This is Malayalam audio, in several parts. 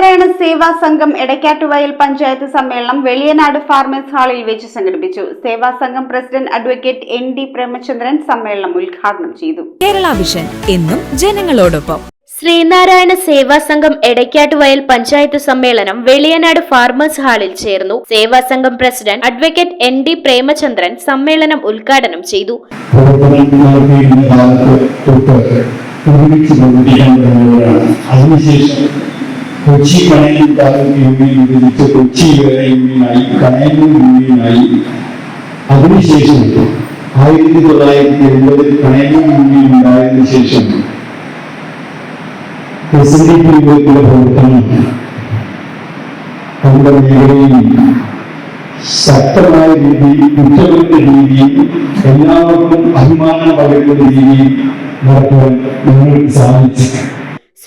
സേവാ സംഘം എടക്കാട്ടുവയൽ പഞ്ചായത്ത് സമ്മേളനം വെളിയനാട് ഫാർമേഴ്സ് ഹാളിൽ വെച്ച് സംഘടിപ്പിച്ചു. സേവാ സംഘം president advocate N D Premachandran സമ്മേളനം ഉദ്ഘാടനം ചെയ്തു. കേരള വിഷൻ എന്നും ജനങ്ങളോടൊപ്പം. ശ്രീനാരായണ സേവാ സംഘം എടക്കാട്ടുവയൽ പഞ്ചായത്ത് സമ്മേളനം വെളിയനാട് ഫാർമേഴ്സ് ഹാളിൽ ചേർന്നു. സേവാ സംഘം president advocate N D Premachandran സമ്മേളനം ഉദ്ഘാടനം ചെയ്തു. അതിനുശേഷം കൊച്ചി കണയൻ താലൂക്ക് യൂണിയൻ വിഭജിച്ച് കൊച്ചി വേറെ യൂണിയനായി കണയന്നൂർ യൂണിയനായി അതിനുശേഷം ആയിരത്തി തൊള്ളായിരത്തി എൺപതിൽ കണയന്നൂർ യൂണിയൻ ഉണ്ടായതിനു ശേഷം ശക്തമായ രീതിയിൽ കുറ്റമറ്റ രീതിയിൽ എല്ലാവർക്കും അഭിമാനം പകരുന്ന രീതിയിൽ നടത്തുവാൻ നിങ്ങൾക്ക് സാധിച്ചു.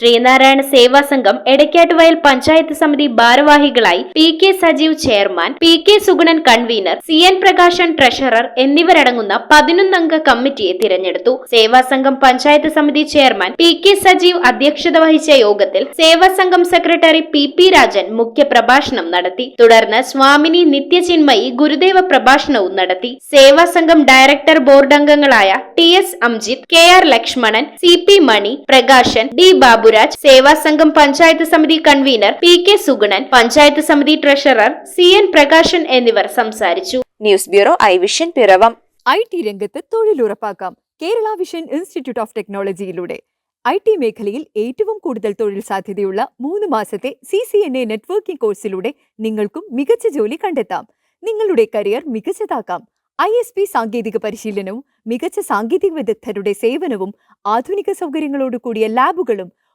ശ്രീനാരായണ സേവാ സംഘം എടക്കാട്ടുവയൽ പഞ്ചായത്ത് സമിതി ഭാരവാഹികളായി P K Sajeev chairman P K Sugunan convener C N Prakashan treasurer എന്നിവരടങ്ങുന്ന പതിനൊന്നംഗ കമ്മിറ്റിയെ തിരഞ്ഞെടുത്തു. സേവാ സംഘം പഞ്ചായത്ത് സമിതി ചെയർമാൻ പി കെ സജീവ് അധ്യക്ഷത വഹിച്ച യോഗത്തിൽ സേവാ സംഘം സെക്രട്ടറി പി പി രാജൻ മുഖ്യ പ്രഭാഷണം നടത്തി. തുടർന്ന് സ്വാമിനി നിത്യചിന്മയി ഗുരുദേവ പ്രഭാഷണവും നടത്തി. സേവാ സംഘം ഡയറക്ടർ ബോർഡ് അംഗങ്ങളായ T S Amjith K R Lakshmanan C P Mani Prakashan D Baburaj സേവാ സംഘം പഞ്ചായത്ത് സമിതി convener P K Sugunan panchayat സമിതി ട്രഷറർ സി എൻ പ്രകാശൻ എന്നിവർ സംസാരിച്ചു. News bureau I vision Piravom. I T രംഗത്ത് തൊഴിലുറപ്പാക്കാം കേരള വിഷൻ ഇൻസ്റ്റിറ്റ്യൂട്ട് ഓഫ് ടെക്നോളജിയിലൂടെ. ഐ ടി മേഖലയിൽ ഏറ്റവും കൂടുതൽ തൊഴിൽ സാധ്യതയുള്ള മൂന്ന് മാസത്തെ C C N A networking കോഴ്സിലൂടെ നിങ്ങൾക്കും മികച്ച ജോലി കണ്ടെത്താം. നിങ്ങളുടെ കരിയർ മികച്ചതാക്കാം. ഐ എസ് പി സാങ്കേതിക പരിശീലനവും മികച്ച സാങ്കേതിക വിദഗ്ധരുടെ സേവനവും ആധുനിക സൗകര്യങ്ങളോട് കൂടിയ ലാബുകളും